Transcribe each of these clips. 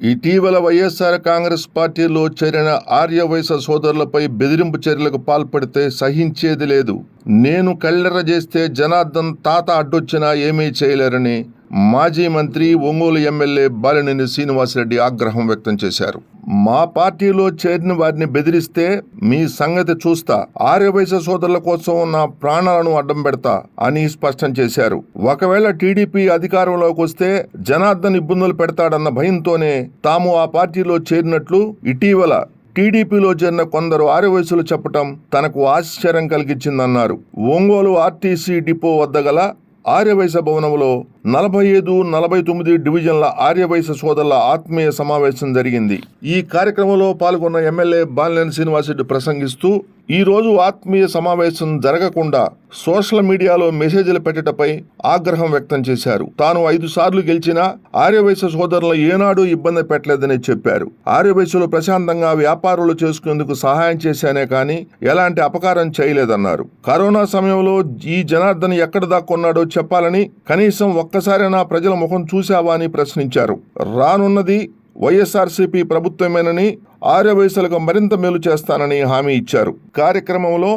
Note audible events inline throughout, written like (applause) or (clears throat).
ఇటీవల వైఎస్ఆర్ కాంగ్రెస్ పార్టీలో చేరిన ఆర్యవైశ్య సోదరులపై బెదిరింపు చర్యలకు పాల్పడితే సహించేది లేదు. నేను కళ్ళెర చేస్తే జనార్దన్ తాత అడ్డొచ్చినా ఏమీ చేయలేరని మాజీ మంత్రి ఒంగోలు ఎమ్మెల్యే బాలినేని శ్రీనివాసరెడ్డి ఆగ్రహం వ్యక్తం చేశారు. మా పార్టీలో చేరిన వారిని బెదిరిస్తే మీ సంగతి చూస్తా. ఆర్యవైశ్య సోదరుల కోసం నా ప్రాణాలను అడ్డం పెడతా అని స్పష్టం చేశారు. ఒకవేళ టీడీపీ అధికారంలోకి వస్తే జనార్దన్ ఇబ్బందులు పెడతాడన్న భయంతోనే తాము ఆ పార్టీలో చేరినట్లు ఇటీవల టీడీపీలో చేరిన కొందరు ఆర్యవయసులు చెప్పటం తనకు ఆశ్చర్యం కలిగించిందన్నారు. ఒంగోలు ఆర్టీసీ డిపో వద్ద గల ఆర్యవైశ్య భవనంలో నలభై ఐదు నలభై తొమ్మిది డివిజన్ల ఆర్యవైశ్య సోదరుల ఆత్మీయ సమావేశం జరిగింది. ఈ కార్యక్రమంలో పాల్గొన్న ఎమ్మెల్యే బాలినేని శ్రీనివాసరెడ్డి ప్రసంగిస్తూ ఈరోజు ఆత్మీయ సమావేశం జరగకుండా సోషల్ మీడియాలో మెసేజ్లు పెట్టటపై ఆగ్రహం వ్యక్తం చేశారు. తాను ఐదు సార్లు గెలిచినా ఆర్యవైశ్య సోదరులు ఏనాడూ ఇబ్బంది పెట్టలేదని చెప్పారు. ఆర్యవైశ్యులు ప్రశాంతంగా వ్యాపారాలు చేసుకునేందుకు సహాయం చేశానే కానీ ఎలాంటి అపకారం చేయలేదన్నారు. కరోనా సమయంలో ఈ జనార్దన్ ఎక్కడ దాక్కున్నాడో చెప్పాలని కనీసం ఒక్కసారైనా ప్రజల ముఖం చూశావా అని ప్రశ్నించారు. రానున్నది వైఎస్ఆర్సీపీ ప్రభుత్వమేనని ఆర్యవైశ్యులకు మరింత మేలు చేస్తానని హామీ ఇచ్చారు. కార్యక్రమంలో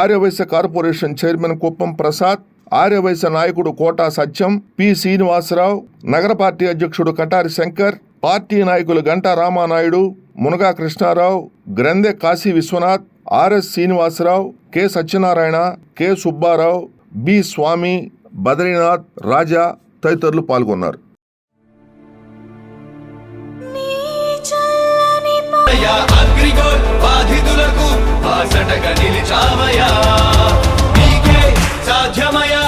ఆర్యవైశ్య కార్పొరేషన్ చైర్మన్ కుప్పం ప్రసాద్ ఆర్యవైశ్య నాయకుడు కోటా సత్యం పి శ్రీనివాసరావు నగర పార్టీ అధ్యక్షుడు కటారి శంకర్ పార్టీ నాయకులు Ganta Ramanaidu Munaga Krishnarao Granthe Kashi Vishwanath R S Srinivasarao K Satyanarayana K Subbarao B Swamy Badrinath Raja తదితరులు పాల్గొన్నారు. నిలిచావయా అగ్రిగోల్ బాధితులకు బాసటగా నిలిచావయా నీకే సాధ్యమయా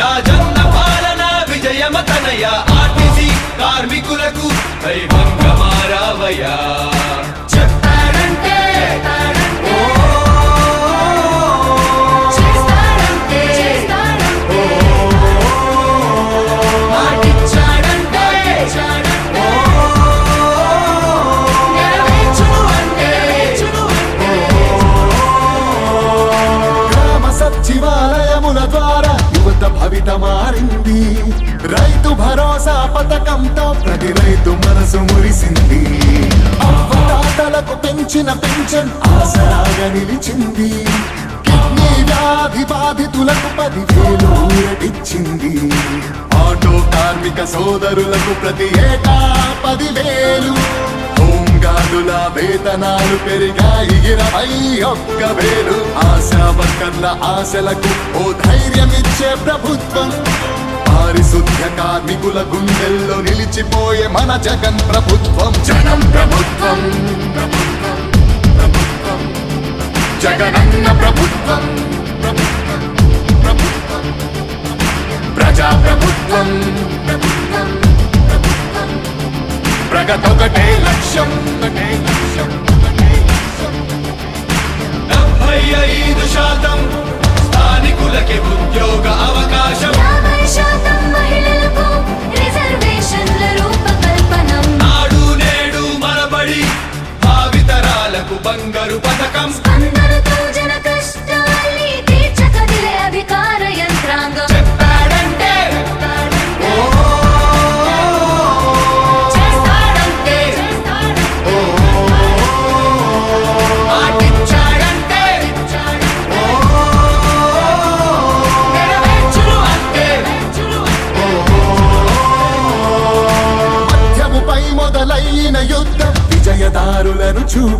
రాజన్న పాలన విజయమతనయ్య. ఆర్టీసీ కార్మికులకు దైవంగా మారావయా పెంచిన ఆసరాగా నిలిచింది. కిడ్నీ వ్యాధి బాధితులకు పదివేలు ఊరటిచ్చింది. ఆటో కార్మిక సోదరులకు ప్రతి ఏటా పదివేలు. హోంగార్డుల వేతనాలు పెరిగాయి ఇరవై ఒక్క వేలు ఆశా వర్కర్ల ఆశలకు ఓ ధైర్యమిచ్చే ప్రభుత్వం. పారిశుద్ధ్య కార్మికుల గుండెల్లో నిలిచిపోయే మన జగన్ ప్రభుత్వం. జనం ప్రభుత్వం, ప్రభుత్వం. జగనన్న ప్రభుత్వం ప్రభుత్వం, ప్రజా ప్రభుత్వం ప్రభుత్వం ప్రగతొకటే లక్ష్యం ఒకటే లక్ష్యం ఒకటే లక్ష్యం డెబ్బై ఐదు శాతం స్థానికులకి ఉద్యోగ అవకాశం శాతం మహిళలు భావితరాలకు బంగారు పథకం.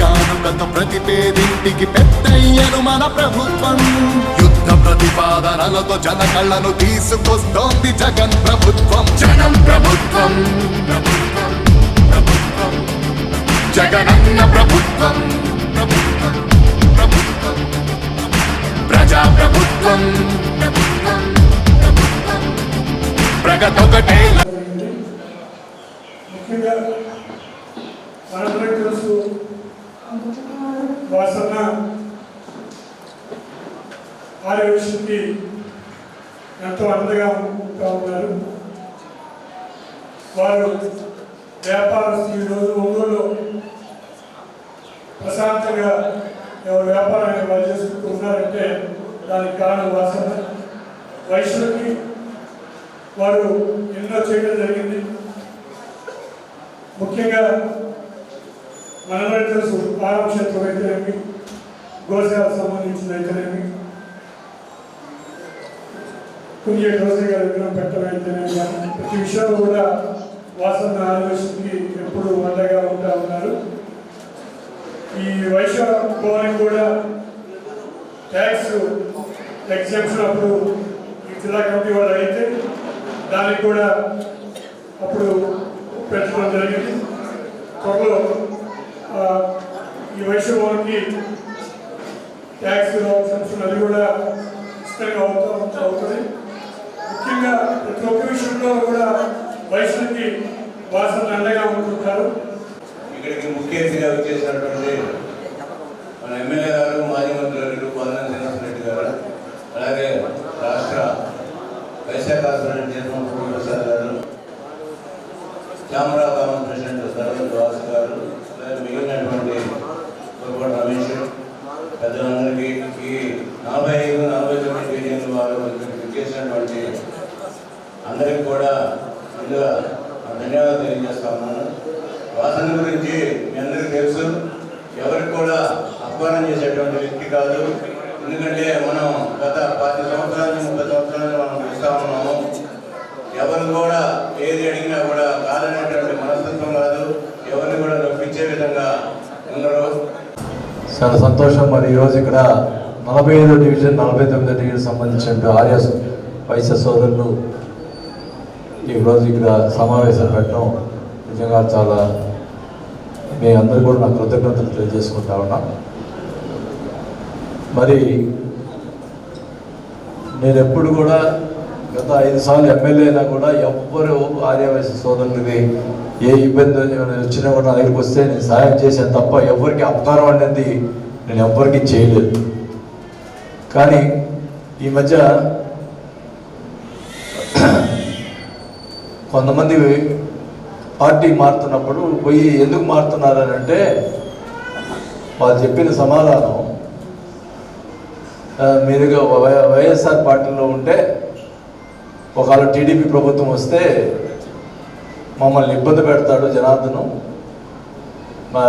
కానుకతో ప్రతి పేదింటికి పెద్దయ్యను మన ప్రభుత్వం. యుద్ధ ప్రతిపాదనలతో జన కళ్ళను తీసుకొస్తోంది జగన్ ప్రభుత్వం. జనం ప్రభుత్వం జగనన్న ప్రభుత్వం ప్రజా ప్రభుత్వం ప్రగతొకటే ముఖ్యంగా వాసన్న ఆర్యవృష్టికి ఎంతో అండగా ఉంటా ఉన్నారు. వారు వ్యాపారస్తులు ఈరోజు ఒంగోలు ప్రశాంతంగా ఎవరు వ్యాపారాన్ని వాళ్ళు చేసుకుంటూ ఉన్నారంటే దానికి కారణం వాసన. వయసులకి వారు ఎన్నో చేయడం జరిగింది. ముఖ్యంగా మనందరికీ తెలుసు ఆరామ క్షేత్రం అయితేనేమి గోశాలకు సంబంధించిన అయితేనేమి పుణ్య రోజు గారి విగ్రహం పెట్టడం అయితేనేమి ప్రతి విషయంలో కూడా వాసన ఆలోచించి ఎప్పుడు అండగా ఉంటా ఉన్నారు. ఈ వైశ్య భవనం కూడా ట్యాక్స్ ఎగ్జామ్షన్ అప్పుడు జిల్లా కమిటీ వాళ్ళు అయితే దానికి కూడా అప్పుడు పెట్టడం జరిగింది. త్వరలో ఈ వయసు వారికి ట్యాక్స్ రావాల్సిన అది కూడా ఇష్టంగా అవుతా అవుతుంది. ముఖ్యంగా ప్రతి ఒక్క విషయంలో కూడా వయసుకి వాసన అండగా ఉంటుంటారు. ఇక్కడికి ముఖ్య అతిథిగా వచ్చేసినటువంటి మన ఎమ్మెల్యే గారు మాజీ మంత్రి గారు పొందన శ్రీనివాస రెడ్డి గారు అలాగే రాష్ట్ర వైశాఖ కార్పొరేషన్ చైర్మన్ పూర్వ గారు చామరా కామన్ ప్రెసిడెంట్ సర్వల్ వాసు గారు అలాగే మిగిలినటువంటి పొరపాటు రమేష్ పెద్దలందరికీ ఈ నలభై ఐదు నలభై తొమ్మిది డివిజన్ల వారు ఇక్కడికి చేసినటువంటి అందరికి కూడా ముందుగా నా ధన్యవాదాలు తెలియజేస్తా ఉన్నాను వాసన గురించి మీ అందరికీ తెలుసు ఎవరికి కూడా అపమానం చేసేటువంటి వ్యక్తి కాదు ఎందుకంటే మనం గత పది సంవత్సరాల నుంచి ముప్పై సంవత్సరాల నుంచి మనం చూస్తా ఉన్నాము ఎవరు కూడా ఏది అడిగినా కూడా కాదనేటువంటి మనస్తత్వం కాదు ఎవరిని కూడా నొప్పించే విధంగా ఉండరు చాలా సంతోషం మరి ఈరోజు ఇక్కడ నలభై ఐదో డివిజన్ నలభై తొమ్మిదో డివిజన్ సంబంధించిన ఆర్య వైశ్య సోదరులు ఈరోజు ఇక్కడ సమావేశం పెట్టడం నిజంగా చాలా మీ అందరూ కూడా నా కృతజ్ఞతలు తెలియజేసుకుంటా ఉన్నా. మరి నేను ఎప్పుడు కూడా గత ఐదు సార్లు ఎమ్మెల్యే అయినా కూడా ఎవ్వరు ఆర్యవైశ్య సోదరులకి ఏ ఇబ్బంది వచ్చినా కూడా నా దగ్గరికి వస్తే నేను సహాయం చేశాను తప్ప ఎవరికి అపకారం అనేది నేను ఎవ్వరికి చేయలేదు. కానీ ఈ మధ్య కొంతమంది పార్టీ మారుతున్నప్పుడు పోయి ఎందుకు మారుతున్నారు అని అంటే వాళ్ళు చెప్పిన సమాధానం మీరుగా వై- వైఎస్ఆర్ పార్టీలో ఉంటే ఒకవేళ టీడీపీ ప్రభుత్వం వస్తే మమ్మల్ని ఇబ్బంది పెడతాడు జనార్దను. మా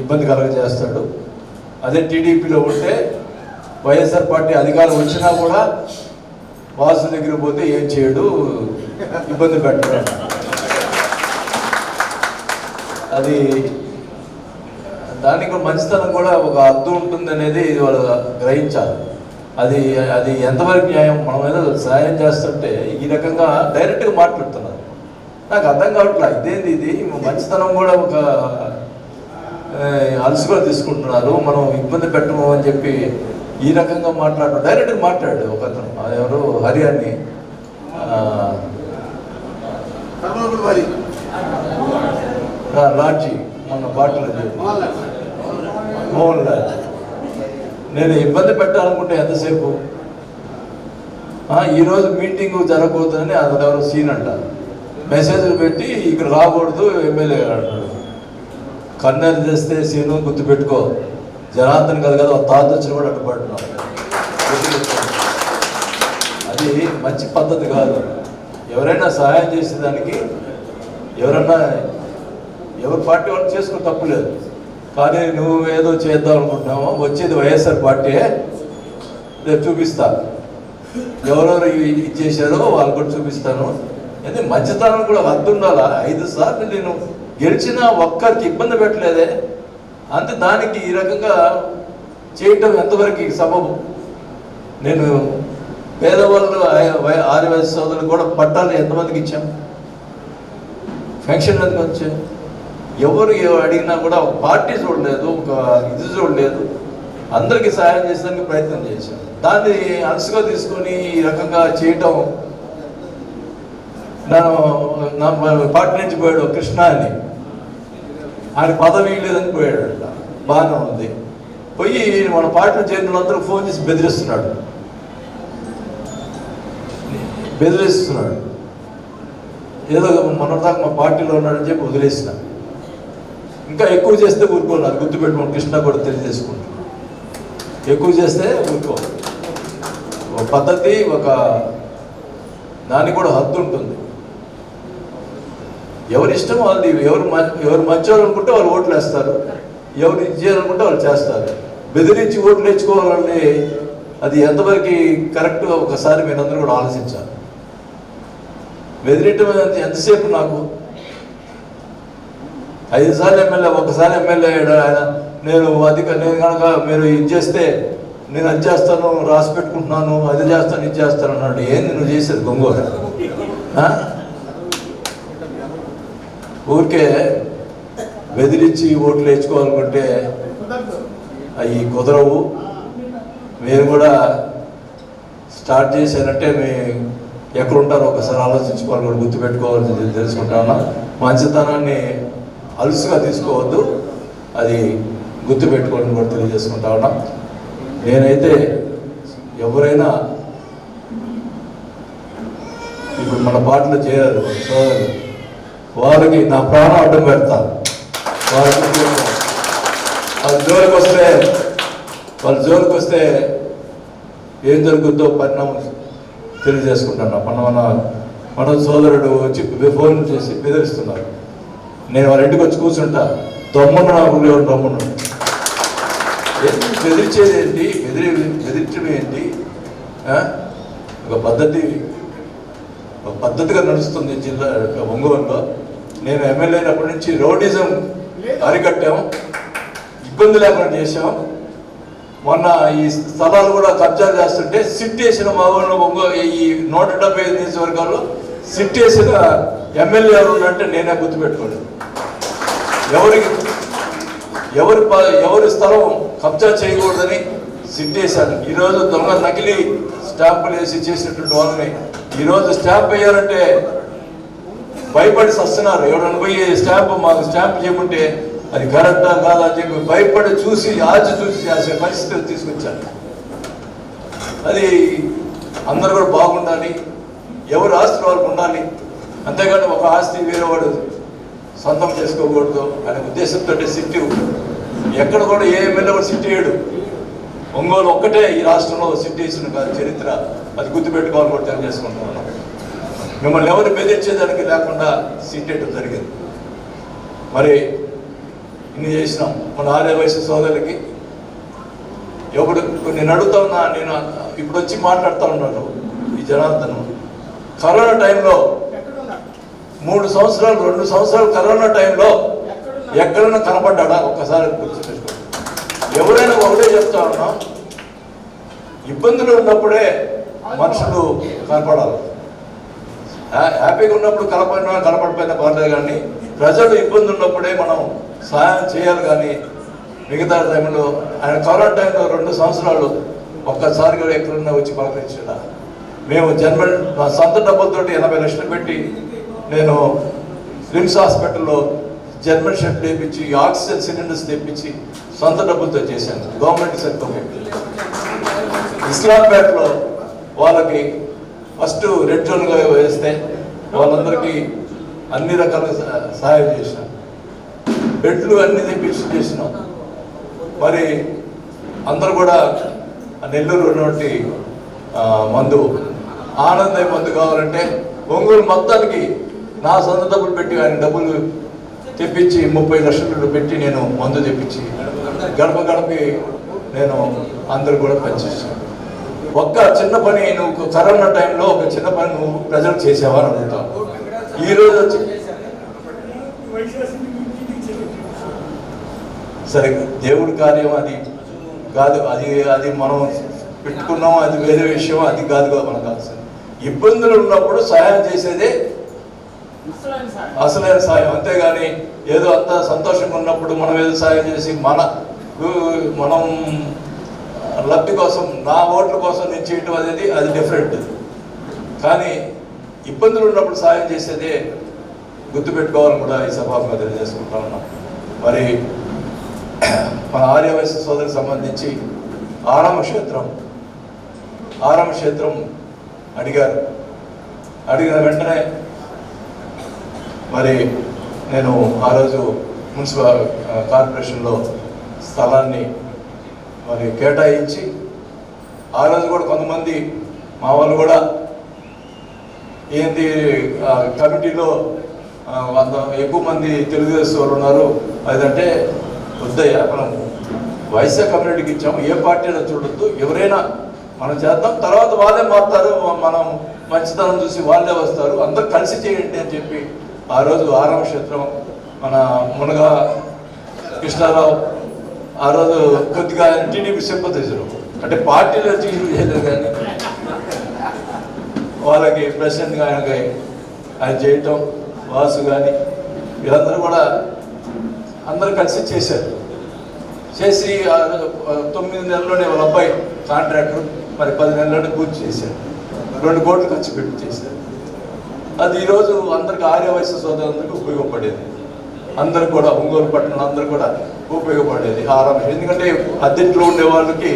ఇబ్బంది కలగజేస్తాడు. అదే టీడీపీలో ఉంటే వైఎస్ఆర్ పార్టీ అధికారం వచ్చినా కూడా వాసు దగ్గర పోతే ఏం చేయడు ఇబ్బంది పెట్టడు. అది దానికి కూడా మంచితనం కూడా ఒక అర్థం ఉంటుంది అనేది వాళ్ళు గ్రహించాలి. అది అది ఎంతవరకు న్యాయం మనం ఏదో సహాయం చేస్తుంటే ఈ రకంగా డైరెక్ట్గా మాట్లాడుతున్నారు. నాకు అర్థం కావట్లేదు ఇదేంది ఇది? మంచితనం కూడా ఒక అలసిగా తీసుకుంటున్నారు మనం ఇబ్బంది పెట్టము అని చెప్పి ఈ రకంగా మాట్లాడు డైరెక్ట్గా మాట్లాడు ఒక అతను ఎవరు? హరి అని లాడ్జి మొన్న పాటలు మోహన్ లాల్ నేను ఇబ్బంది పెట్టాలనుకుంటే ఎంతసేపు? ఈరోజు మీటింగ్ జరగకూడదని అతను ఎవరు సీన్ అంట మెసేజ్లు పెట్టి ఇక్కడ రాకూడదు ఎమ్మెల్యే అంటాడు కన్నెరు చేస్తే సీను గుర్తుపెట్టుకో జనార్దన్ కదా కదా తాత వచ్చిన కూడా అడ్డుపడుతున్నాం అది మంచి పద్ధతి కాదు. ఎవరైనా సహాయం చేసేదానికి ఎవరన్నా ఎవరు పార్టీ వాళ్ళు చేసుకుని తప్పులేదు కానీ నువ్వు ఏదో చేద్దాం అనుకుంటున్నావో వచ్చేది వైఎస్ఆర్ పార్టీ. రేపు చూపిస్తా. ఎవరెవరు ఇచ్చేసారో వాళ్ళు కూడా చూపిస్తాను. అది మంచితనం కూడా వద్దు ఉండాలా ఐదు సార్లు నేను గెలిచినా ఒక్కరికి ఇబ్బంది పెట్టలేదే. అంతే దానికి ఈ రకంగా చేయటం ఎంతవరకు సబబు? నేను పేదవాళ్ళు ఆర్యవైశ్య సోదరులు కూడా పట్టాలు ఎంతమందికి ఇచ్చాం? ఫంక్షన్ ఎందుకు వచ్చాయి ఎవరు అడిగినా కూడా ఒక పార్టీ చూడలేదు ఒక ఇది చూడలేదు. అందరికీ సహాయం చేసేందుకు ప్రయత్నం చేశాం. దాన్ని అలసుగా తీసుకొని ఈ రకంగా చేయటం నా పార్టీ నుంచి పోయాడు కృష్ణ అని. ఆయన పదవి లేదని పోయాడు బాగానే ఉంది. పోయి మన పార్టీలో చేరిన వాళ్ళందరూ ఫోన్ చేసి బెదిరిస్తున్నాడు. బెదిరిస్తున్నాడు. ఏదో మొన్నదాకా మా పార్టీలో ఉన్నాడని చెప్పి వదిలేసిన. ఇంకా ఎక్కువ చేస్తే ఊరుకోన్నారు గుర్తుపెట్టుకోండి కృష్ణ కూడా తెలియజేసుకుంటాను ఎక్కువ చేస్తే ఊరుకో. ఒక పద్ధతి ఒక దానికి కూడా హద్దు ఉంటుంది. ఎవరి ఇష్టం వాళ్ళది ఎవరు ఎవరు మంచోళ్ళు అనుకుంటే వాళ్ళు ఓట్లు వేస్తారు. ఎవరు ఇది చేయాలనుకుంటే వాళ్ళు చేస్తారు. బెదిరించి ఓట్లు నేర్చుకోవాలంటే అది ఎంతవరకు కరెక్ట్ ఒకసారి మీరందరూ కూడా ఆలోచించాలి. బెదిరించడం ఎంతసేపు నాకు? ఐదు సార్లు ఎమ్మెల్యే ఒకసారి ఎమ్మెల్యే అయ్యాడు ఆయన? నేను అధిక నేను కనుక మీరు ఇది చేస్తే నేను అది చేస్తాను రాసి పెట్టుకుంటున్నాను అది చేస్తాను ఇది చేస్తాను అన్నాడు. ఏంది నువ్వు చేసేది గొంగోర? ఊరికే బెదిరించి ఓట్లు వేయించుకోవాలనుకుంటే అవి కుదరవు. మీరు కూడా స్టార్ట్ చేశారంటే మీ ఎక్కడుంటారో ఒకసారి ఆలోచించుకోవాలి కూడా గుర్తుపెట్టుకోవాలని తె- తెలుసుకుంటాను మంచితనాన్ని అలుసుగా తీసుకోవద్దు. అది గుర్తుపెట్టుకోవడం కూడా తెలియజేసుకుంటా ఉన్నా. నేనైతే ఎవరైనా ఇప్పుడు మన పాటలు చేయరు సోదరులు. వారికి నా ప్రాణం అడ్డం పెడతాను వారికి వాళ్ళ జోలికి వస్తే వాళ్ళ జోలికి వస్తే ఏం జరుగుతుందో పరిణామం తెలియజేసుకుంటాను. మన మన మన సోదరుడు వచ్చి ఫోన్ చేసి బెదిరిస్తున్నారు. నేను వాళ్ళ ఇంటికి వచ్చి కూర్చుంటా. దమ్మున్న నా ఊళ్ళో ఏంటి బెదిరించేది ఏంటి? బెదిరి బెదిరించడం ఏంటి? ఒక పద్ధతి ఒక పద్ధతిగా నడుస్తుంది జిల్లా ఒంగోలులో. నేను ఎమ్మెల్యే అయినప్పటి నుంచి రోడిజం అరికట్టాం. ఇబ్బంది లేకుండా చేశాం. మొన్న ఈ స్థలాలు కూడా కబ్జా చేస్తుంటే సిట్ వేసిన మా ఊళ్ళో ఈ నూట డెబ్బై ఐదు నియోజకవర్గాల్లో సిట్ వేసిన ఎమ్మెల్యే ఎవరు నేనే గుర్తుపెట్టుకోండి. ఎవరికి ఎవరి ప- ఎవరి స్థలం కబ్జా చేయకూడదని సిట్టేశాను ఈరోజు దొంగ నకిలీ స్టాంపులు వేసి చేసినటువంటి వాళ్ళని ఈరోజు స్టాంప్ వేయాలంటే భయపడి వస్తున్నారు ఎవరైనా పోయి స్టాంప్ మాకు స్టాంప్ చేయమంటే అది కరెక్టా కాదా అని చెప్పి భయపడి చూసి ఆచి చూసి చేసే పరిస్థితి తీసుకొచ్చారు. అది అందరు కూడా బాగుండాలి. ఎవరు ఆస్తి వాళ్ళకు ఉండాలి. అంతేగాని ఒక ఆస్తి వేరే వాడు సొంతం చేసుకోకూడదు అనే ఉద్దేశంతో సిట్టి. ఎక్కడ కూడా ఏ ఎమ్మెల్యే కూడా సిట్టి వేయడు. ఒంగోలు ఒక్కటే ఈ రాష్ట్రంలో సిట్టి వేసిన చరిత్ర. అది గుర్తుపెట్టుకోవాలని కూడా తెలియజేసుకుంటున్నాను. మిమ్మల్ని ఎవరు బెదిరించేదానికి లేకుండా సీట్ జరిగింది. మరి ఇన్ని చేసినాం. మన ఆరే వయసు సోదరులకి ఎప్పుడు నేను అడుగుతా ఉన్నా నేను ఇప్పుడు వచ్చి మాట్లాడుతూ ఉన్నాను ఈ జనార్దను. కరోనా టైంలో మూడు సంవత్సరాలు రెండు సంవత్సరాలు కరోనా టైంలో ఎక్కడైనా కనపడ్డా ఒక్కసారి గుర్తుపెట్టుకో ఎవరైనా ఒకటే చెప్తా ఉన్నాం ఇబ్బందులు ఉన్నప్పుడే మనుషులు కనపడాలి. హ్యాపీగా ఉన్నప్పుడు కనపడినా కలపడిపోయినా పర్లేదు కానీ ప్రజలు ఇబ్బంది ఉన్నప్పుడే మనం సహాయం చేయాలి కానీ మిగతా టైంలో ఆయన కరోనా టైంలో రెండు సంవత్సరాలు ఒక్కసారిగా కూడా ఎక్కడున్నా వచ్చి పలకరించాడ మేము జన్మ నా సొంత డబ్బులతో ఎనభై లక్షలు పెట్టి నేను రిమ్స్ హాస్పిటల్లో జర్మన్ షెడ్ తెప్పించి ఆక్సిజన్ సిలిండర్స్ తెప్పించి సొంత డబ్బులతో చేశాను. Government sector. ఇస్లాంపేటలో వాళ్ళకి ఫస్ట్ రెడ్ జోన్గా వేస్తే వాళ్ళందరికీ అన్ని రకాల సహ- సహాయం చేసినాం బెడ్లు అన్ని తెప్పించి చేసినాం. మరి అందరూ కూడా నెల్లూరు ఉన్నటువంటి మందు ఆనందయ్య మందు కావాలంటే ఒంగోలు మొత్తానికి నా సొంత డబ్బులు పెట్టి ఆయన డబ్బులు తెప్పించి ముప్పై లక్షలు పెట్టి నేను మందు తెప్పించి గడప గడపి నేను అందరు కూడా పనిచేసాను ఒక్క చిన్న పని నువ్వు కరోనా టైంలో ఒక చిన్న పని నువ్వు ప్రజలు చేసావా అని అడుగుతావు ఈ రోజు వచ్చి సరే దేవుడి కార్యం అది కాదు అది అది మనం పెట్టుకున్నాం అది వేరే విషయం అది కాదు కదా మనకు కావాల్సింది ఇబ్బందులు ఉన్నప్పుడు సహాయం చేసేదే అసలైన సాయం. అంతేగాని ఏదో అంత సంతోషంగా ఉన్నప్పుడు మనం ఏదో సాయం చేసి మన మనం లబ్ధి కోసం నా ఓట్ల కోసం నేను చేయటం అనేది అది డిఫరెంట్ కానీ ఇబ్బందులు ఉన్నప్పుడు సాయం చేసేదే గుర్తుపెట్టుకోవాలని కూడా ఈ సభాముగా తెలియజేసుకుంటా ఉన్నాం. మరి (clears throat) మన ఆర్యవైశ్య సోదరికి సంబంధించి ఆరామ క్షేత్రం ఆరామ క్షేత్రం అడిగారు. అడిగిన వెంటనే మరి నేను ఆ రోజు మున్సిపల్ కార్పొరేషన్లో స్థలాన్ని మరి కేటాయించి ఆ రోజు కూడా కొంతమంది మా వాళ్ళు కూడా ఏంటి కమిటీలో వంద ఎక్కువ మంది తెలుగుదేశం వాళ్ళు ఉన్నారు. అదంటే వద్దయ్యా మనం వైఎస్ఆర్ కమ్యూనిటీకి ఇచ్చాము. ఏ పార్టీ అయినా చూడొద్దు. ఎవరైనా మనం చేద్దాం. తర్వాత వాళ్ళే మారుతారు. మనం మంచితనం చూసి వాళ్ళే వస్తారు. అందరూ కలిసి చేయండి అని చెప్పి ఆ రోజు ఆరామ క్షేత్రం మన మునగా కృష్ణారావు ఆ రోజు కొద్దిగా టీడీపీ సింపతైజరు అంటే పార్టీలో చేయలేదు కానీ వాళ్ళకి ప్రెసిడెంట్ ఆయనకి ఆయన చేయటం వాసు కానీ వీళ్ళందరూ కూడా అందరూ కలిసి చేశారు. చేసి ఆ తొమ్మిది నెలల్లోనే వాళ్ళ అబ్బాయి కాంట్రాక్టర్ మరి పది నెలల్లోనే పూర్తి చేశారు. రెండు కోట్లు ఖర్చు పెట్టి చేశారు. అది ఈరోజు అందరికి ఆర్య వయసు సోదరులందరికీ ఉపయోగపడేది. అందరు కూడా ఒంగోలు పట్టణం అందరూ కూడా ఉపయోగపడేది ఆరామ ఎందుకంటే అద్దెంట్లో ఉండే వాళ్ళకి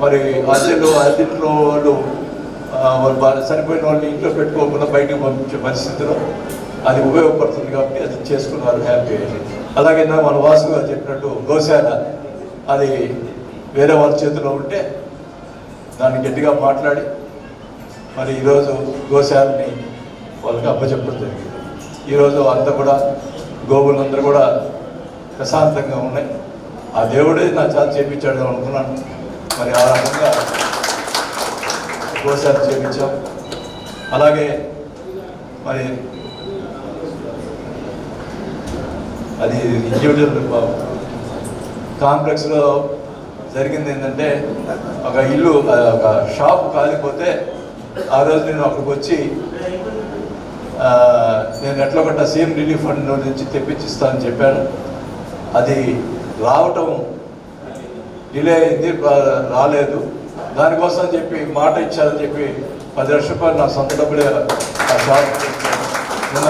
మరి అద్దెలు అద్దెంట్లో వాళ్ళు ఆ, వాళ్ళు బాగా చనిపోయిన వాళ్ళని ఇంట్లో పెట్టుకోకుండా బయటకు పంపించే పరిస్థితిలో అది ఉపయోగపడుతుంది కాబట్టి అది చేసుకున్నారు హ్యాపీ అలాగే మన వాసు గారు చెప్పినట్టు గోశాల అది వేరే వాళ్ళ చేతిలో ఉంటే దాన్ని గట్టిగా మాట్లాడి మరి ఈరోజు గోశాలని వాళ్ళకి అప్పచెప్పడం జరిగింది. ఈరోజు అంతా కూడా గోవులందరూ కూడా ప్రశాంతంగా ఉన్నాయి. ఆ దేవుడే నా చేత చేపించాడు అనుకున్నాను. మరి ఆ రకంగా గోశాల చేపించాం. అలాగే మరి అది ఇండివిజువల్ కాంప్లెక్స్లో జరిగింది ఏంటంటే ఒక ఇల్లు ఒక షాప్ కాలిపోతే ఆ రోజు నేను అక్కడికి వచ్చి నేను ఎట్లా ఒకట సీఎం రిలీఫ్ ఫండ్ నుంచి తెప్పించిస్తానని చెప్పాను. అది రావటం డిలే అయింది రాలేదు. దానికోసం చెప్పి మాట ఇచ్చారని చెప్పి పది లక్షల రూపాయలు నా సొంత డబ్బులే నిన్న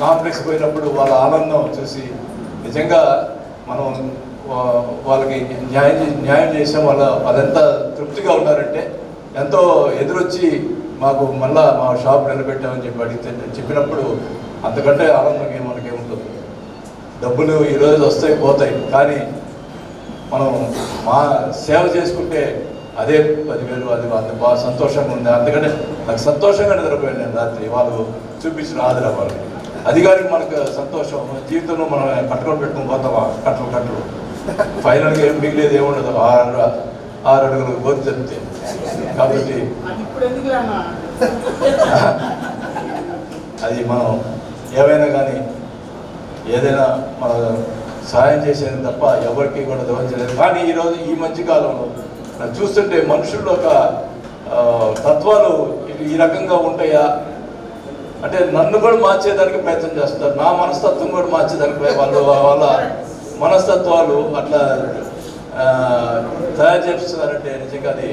కాంప్లెక్స్ పోయినప్పుడు వాళ్ళ ఆనందం చూసి నిజంగా మనం వా- వాళ్ళకి న్యాయం చే- న్యాయం చేసాం వాళ్ళ వాళ్ళెంత తృప్తిగా ఉన్నారంటే ఎంతో ఎదురొచ్చి మాకు మళ్ళా మా షాప్ నిలబెట్టామని చెప్పి అడిగితే చెప్పినప్పుడు అంతకంటే ఆనందం ఏం మనకేముంటుంది డబ్బులు ఈరోజు వస్తాయి పోతాయి. కానీ మనం మా సేవ చేసుకుంటే అదే పదివేలు అది అంత బాగా సంతోషంగా ఉంది. అందుకనే నాకు సంతోషంగా నిద్రపోయాను నేను రాత్రి. వాళ్ళు చూపించిన ఆదర వాళ్ళు అధికారికి మనకు సంతోషం. జీవితంలో మనం కట్టుకొని పెట్టుకుని పోతామా? కట్టలు కట్టలు. ఫైనల్గా ఏం మిగిలేదు ఏముండదు. ఆరు ఆరు అడుగులు గోతి చెప్తే కాబట్టి అది మనం ఏమైనా కానీ ఏదైనా మన సహాయం చేసేది తప్ప ఎవరికి కూడా ద్రోహం చేయలేదు కానీ ఈరోజు ఈ మధ్య కాలంలో నాకు చూస్తుంటే మనుషుల్లో ఒక తత్వాలు ఈ రకంగా ఉంటాయా? అంటే నన్ను కూడా మార్చేదానికి ప్రయత్నం చేస్తారు నా మనస్తత్వం కూడా మార్చేదానికి వాళ్ళు వాళ్ళ మనస్తత్వాలు అట్లా తయారు చేస్తున్నారంటే నిజంగా అది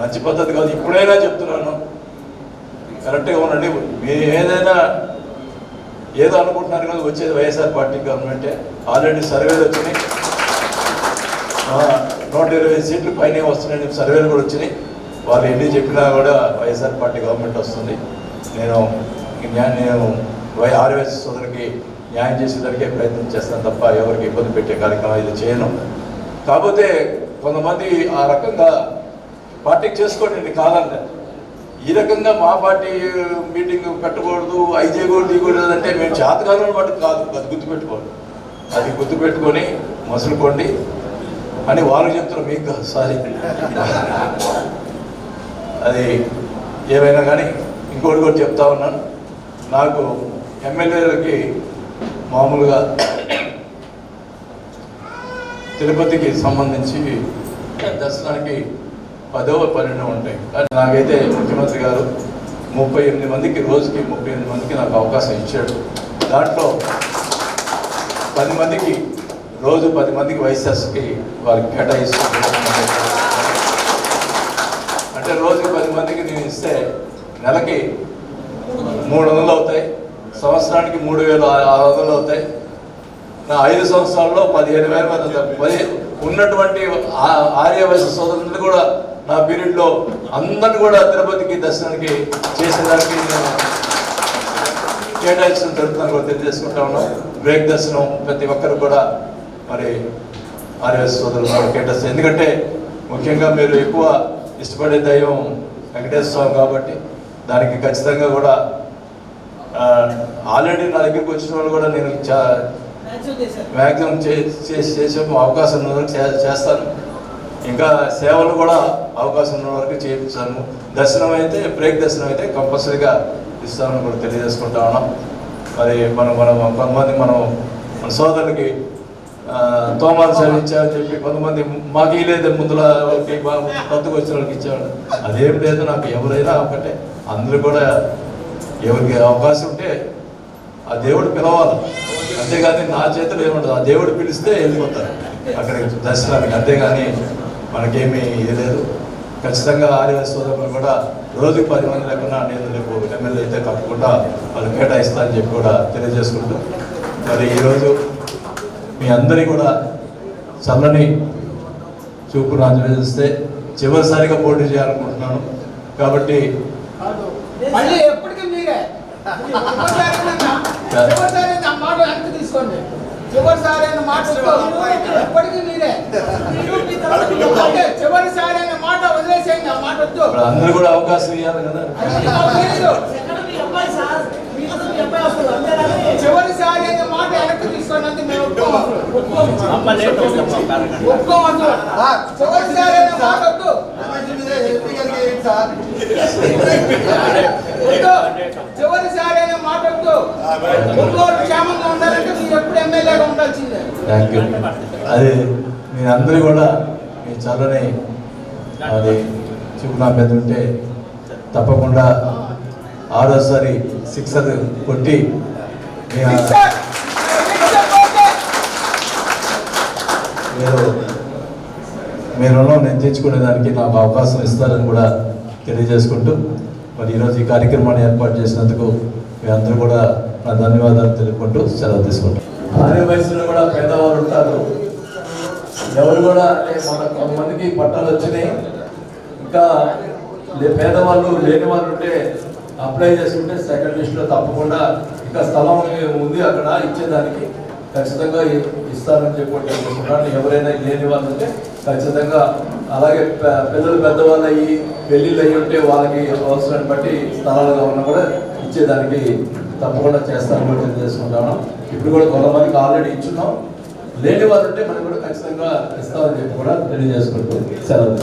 మంచి పద్ధతి కాదు. ఇప్పుడైనా చెప్తున్నాను. కరెక్ట్గా ఉండండి. మీరు ఏదైనా ఏదో అనుకుంటున్నారు కదా వచ్చేది వైఎస్ఆర్ పార్టీ గవర్నమెంటే. ఆల్రెడీ సర్వేలు వచ్చినాయి. నూట ఇరవై సీట్లు పైన వస్తున్నాయని సర్వేలు కూడా వచ్చినాయి. వాళ్ళు ఎన్ని చెప్పినా కూడా వైఎస్ఆర్ పార్టీ గవర్నమెంట్ వస్తుంది. నేను నేను వై సోదరికి న్యాయం చేసేదానికే ప్రయత్నం చేస్తాను తప్ప ఎవరికి ఇబ్బంది పెట్టే కార్యక్రమం ఇది చేయను. కాకపోతే కొంతమంది ఆ రకంగా పార్టీకి చేసుకోండి నేను ఈ రకంగా మా పార్టీ మీటింగ్ పెట్టకూడదు అవి చేయకూడదు ఇవ్వకూడదు అంటే మేము చేతకాలం మటుకు కాదు అది గుర్తుపెట్టుకోండి. అది గుర్తుపెట్టుకొని మసులుకోండి. అని వాళ్ళు చెప్తున్నారు మీకు సారీ. అది ఏమైనా కానీ ఇంకోటి కూడా చెప్తా ఉన్నాను. నాకు ఎమ్మెల్యేలకి మామూలుగా తిరుపతికి సంబంధించి దర్శనానికి పదవ పన్నెండు ఉంటాయి. కానీ నాకైతే ముఖ్యమంత్రి గారు ముప్పై ఎనిమిది మందికి రోజుకి ముప్పై ఎనిమిది మందికి నాకు అవకాశం ఇచ్చాడు. దాంట్లో పది మందికి రోజు పది మందికి వైసెస్కి వారికి కేటాయిస్తున్నాను అంటే రోజుకి పది మందికి నేను ఇస్తే నెలకి మూడు వందలు అవుతాయి. సంవత్సరానికి మూడు వేలు ఆరు వందలు అవుతాయి. నా ఐదు సంవత్సరాల్లో పదిహేను వేల మంది పది ఉన్నటువంటి ఆ- ఆర్య సోదరులు కూడా పీరియడ్లో అందరిని కూడా తిరుపతికి దర్శనానికి చేసేదానికి నేను కేటాయించడం జరుగుతుందని కూడా తెలియజేసుకుంటా ఉన్నాం. బ్రేక్ దర్శనం ప్రతి ఒక్కరు కూడా మరి ఆర్యవైశ్య సోదరులు కూడా కేటాయిస్తారు. ఎందుకంటే ముఖ్యంగా మీరు ఎక్కువ ఇష్టపడే దైవం వెంకటేశ్వర స్వామి కాబట్టి దానికి ఖచ్చితంగా కూడా ఆల్రెడీ నా దగ్గరికి వచ్చిన వాళ్ళు కూడా నేను మ్యాక్సిమం చేసి చేసే అవకాశం చేస్తాను. ఇంకా సేవలు కూడా అవకాశం ఉన్న వరకు చేయించాను. దర్శనం అయితే బ్రేక్ దర్శనం అయితే కంపల్సరీగా ఇస్తామని కూడా తెలియజేసుకుంటా ఉన్నాం. మరి మనం మనం కొంతమంది మనం మన సోదరులకి తోమాలు సేవించారని చెప్పి కొంతమంది మాకు ఇలేదు ముందుల వాళ్ళకి కొత్తగా వచ్చిన వాళ్ళకి ఇచ్చేవాడు అదేం లేదు నాకు ఎవరైనా ఒకటే. అందరూ కూడా ఎవరికి అవకాశం ఉంటే ఆ దేవుడు పిలవాలి. అంతేగాని నా చేతిలో ఏముండదు. ఆ దేవుడు పిలిస్తే వెళ్ళిపోతారు. అక్కడికి దర్శనానికి. అంతేగాని మనకేమీ ఇది లేదు. ఖచ్చితంగా ఆర్య సోదరులు కూడా రోజుకి పది మంది లేకుండా నేను రేపు ఎమ్మెల్యే అయితే తప్పకుండా వాళ్ళు కేటాయిస్తా అని చెప్పి కూడా తెలియజేసుకుంటూ మరి ఈరోజు మీ అందరి కూడా చల్లని చూపును ఆచరిస్తే చివరిసారిగా పోటీ చేయాలనుకుంటున్నాను. కాబట్టి చివరిసారి మాట. ఎప్పటికీ మీరే. చివరిసారి అన్న మాట వదిలేసేయండి ఆ మాట వద్దు. ఇప్పుడు అందరూ కూడా అవకాశం ఇవ్వాలి కదా. చివరిసారి అన్న మాట వెనక్కి తీసుకోండి అంటే మేము ఒప్పుకోము. ఒప్పుకోము చివరిసారి అన్న మాట వద్దు. వద్దు. చివరిసారి అనే మాట వద్దు. ఒంగోలు క్షేమంగా ఉండాలంటే మీరు ఎప్పుడు ఎమ్మెల్యేగా ఉండాల్సిందే. అది మీ అందరూ కూడా చల్లని అది చూపునా పెద్ద ఉంటే తప్పకుండా ఆరోసారి సిక్సర్ కొట్టి మీరు మీ రుణం నేను తెచ్చుకునేదానికి నాకు అవకాశం ఇస్తారని కూడా తెలియజేసుకుంటూ మరి ఈరోజు ఈ కార్యక్రమాన్ని ఏర్పాటు చేసినందుకు మీ అందరూ కూడా నా ధన్యవాదాలు తెలుపుకుంటూ సెలవు తీసుకుంటాం. ఆరే వయసులో కూడా పేదవారు ఉంటారు. ఎవరు కూడా అంటే మన కొంతమందికి పట్టాలు వచ్చినాయి. ఇంకా పేదవాళ్ళు లేని వాళ్ళు ఉంటే అప్లై చేసుకుంటే సెకండ్ లిస్ట్లో తప్పకుండా ఇంకా స్థలం ఉంది అక్కడ ఇచ్చేదానికి. ఖచ్చితంగా ఇస్తారని చెప్పి తెలుసుకుంటాను ఎవరైనా లేని వాళ్ళు ఉంటే ఖచ్చితంగా అలాగే పిల్లలు పెద్దవాళ్ళు అయ్యి పెళ్ళిళ్ళు అయ్యి ఉంటే వాళ్ళకి అవసరాన్ని బట్టి స్థలాలుగా ఉన్నా కూడా ఇచ్చేదానికి తప్పకుండా చేస్తారని కూడా తెలియజేసుకుంటాను ఇప్పుడు కూడా కొంతమందికి ఆల్రెడీ ఇచ్చున్నాం. లేని వాళ్ళు ఉంటే మనం కూడా ఖచ్చితంగా ఇస్తామని చెప్పి కూడా తెలియజేసుకుంటూ సెలవు